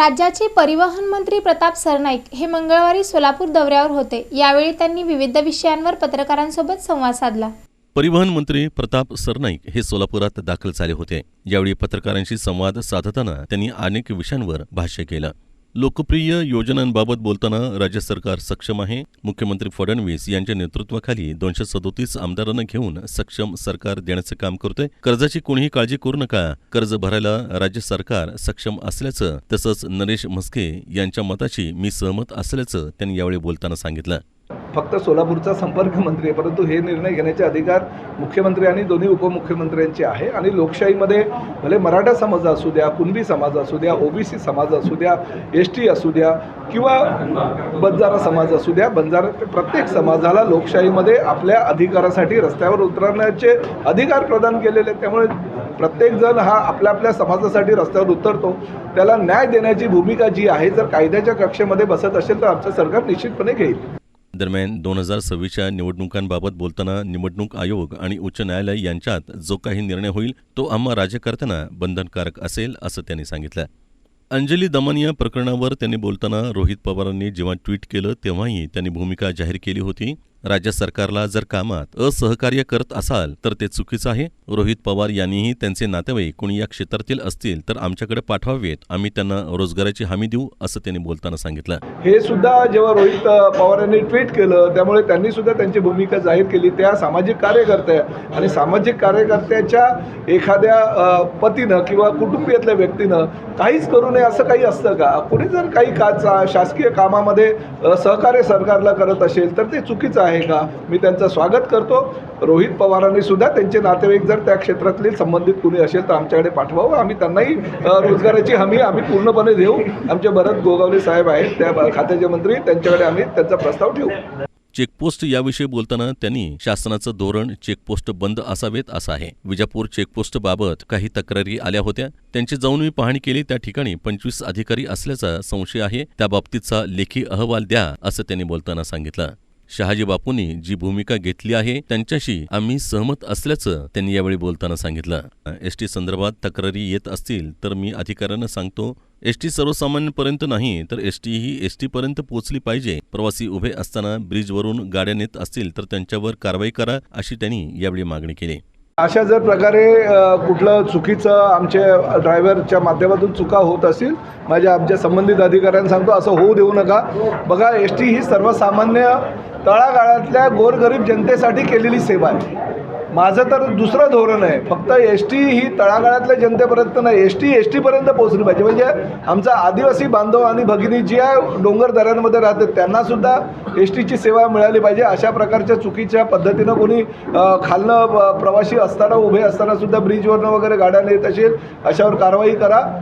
राज्याचे परिवहन मंत्री प्रताप सरनाईक हे मंगळवारी सोलापूर दौऱ्यावर होते. यावेळी त्यांनी विविध विषयांवर पत्रकारांसोबत संवाद साधला. परिवहन मंत्री प्रताप सरनाईक हे सोलापुरात दाखल झाले होते. यावेळी पत्रकारांशी संवाद साधताना त्यांनी अनेक विषयांवर भाष्य केलं. लोकप्रिय योजनांबाबत बोलताना राज्य सरकार सक्षम आहे. मुख्यमंत्री फडणवीस यांच्या नेतृत्वाखाली दोनशे सदोतीस आमदारांना घेऊन सक्षम सरकार देण्याचं काम करतोय. कर्जाची कोणीही काळजी करू नका. कर्ज भरायला राज्य सरकार सक्षम असल्याचं तसंच नरेश म्हस्के यांच्या मताशी मी सहमत असल्याचं त्यांनी यावेळी बोलताना सांगितलं. फक्त सोलापूरचा संपर्क मंत्री आहे परंतु हे निर्णय घेण्याचे अधिकार मुख्यमंत्री आणि दोन्ही उपमुख्यमंत्र्यांचे आहे. आणि लोकशाहीमध्ये भले मराठा समाज असू द्या कुणबी समाज असू द्या ओबीसी समाज असू द्या एस टी असू द्या किंवा बंजारा समाज असू द्या बंजारा प्रत्येक समाजाला लोकशाहीमध्ये आपल्या अधिकारासाठी रस्त्यावर उतरण्याचे अधिकार प्रदान केलेले आहेत. त्यामुळे प्रत्येकजण हा आपल्या आपल्या समाजासाठी रस्त्यावर उतरतो. त्याला न्याय देण्याची भूमिका जी आहे जर कायद्याच्या कक्षेमध्ये बसत असेल तर आमचं सरकार निश्चितपणे घेईल. दरम्यान दोन हजार सव्वीसच्या निवडणुकांबाबत बोलताना निवडणूक आयोग आणि उच्च न्यायालय यांच्यात जो काही निर्णय होईल तो आम्हा राज्यकर्त्यांना बंधनकारक असेल असं त्यांनी सांगितलं. अंजली दमनिया प्रकरणावर त्यांनी बोलताना रोहित पवारांनी जेव्हा ट्विट केलं तेव्हाही त्यांनी भूमिका जाहीर केली होती. राज्य सरकारला जर कामात असहकार्य करत असाल तर ते चुकीचं आहे. रोहित पवार यांनीही त्यांचे नातेवाईक कोणी या क्षेत्रातील असतील तर आमच्याकडे पाठवावेत. आम्ही त्यांना रोजगाराची हमी देऊ असं त्यांनी बोलताना सांगितलं. हे सुद्धा जेव्हा रोहित पवार यांनी ट्विट केलं त्यामुळे त्यांनी सुद्धा त्यांची भूमिका जाहीर केली. त्या सामाजिक कार्यकर्त्या आणि सामाजिक कार्यकर्त्याच्या एखाद्या पतीनं किंवा कुटुंबियातल्या व्यक्तीनं काहीच करू नये असं काही असतं का? कुणी जर काही का शासकीय कामामध्ये सहकार्य सरकारला करत असेल तर ते चुकीचं आहे. का? मी त्यांचं स्वागत करतो. रोहित पवारांनी सुद्धा त्यांचे नातेवाईक जर त्या क्षेत्रातले संबंधित कुणी असेल तर आमच्याकडे पाठवावं. आम्ही त्यांनाही रोजगाराची हमी आम्ही पूर्णपणे देऊ. आमचे भरत गोगावले साहेब आहेत त्या खात्याचे मंत्री. त्यांच्याकडे आम्ही त्यांचा प्रस्ताव ठेवू. चेकपोस्ट याविषयी बोलताना त्यांनी शासनाचं धोरण चेकपोस्ट बंद असावेत असं आहे. विजापूर चेकपोस्ट बाबत काही तक्रारी आल्या होत्या. त्यांची जाऊन मी पाहणी केली. त्या ठिकाणी पंचवीस अधिकारी असल्याचा संशय आहे. त्या बाबतीतचा लेखी अहवाल द्या असं त्यांनी बोलताना सांगितलं. शहाजी बापूंनी जी भूमिका घेतली आहे त्यांच्याशी आम्ही सहमत असल्याचं त्यांनी यावेळी बोलताना सांगितलं. एस टी संदर्भात तक्रारी येत असतील तर मी अधिकाऱ्यांना सांगतो एस टी सर्वसामान्यांपर्यंत नाही तर एस टी ही एस टीपर्यंत पोहोचली पाहिजे. प्रवासी उभे असताना ब्रिजवरून गाड्या नेत असतील तर त्यांच्यावर कारवाई करा अशी त्यांनी यावेळी मागणी केली. अशा जर प्रकारे कुठलं चुकीचं आमच्या ड्रायव्हरच्या माध्यमातून चुका होत असतील माझ्या आमच्या संबंधित अधिकाऱ्यांना सांगतो असं होऊ देऊ नका. बघा एस टी ही सर्वसामान्य तळागाळातल्या गोरगरीब जनतेसाठी केलेली सेवा आहे. माझं तर दुसरं धोरण आहे. फक्त एस टी ही तळागाळातल्या जनतेपर्यंत नाही एस टी एस टीपर्यंत पोहोचली पाहिजे. म्हणजे आमचा आदिवासी बांधव आणि भगिनी जी आहे डोंगर दऱ्यांमध्ये राहते त्यांनासुद्धा एस टीची सेवा मिळाली पाहिजे. अशा प्रकारच्या चुकीच्या पद्धतीनं कोणी खालनं प्रवासी असताना उभे असतानासुद्धा ब्रिजवरनं वगैरे गाड्या नेत असेल अशावर कारवाई करा.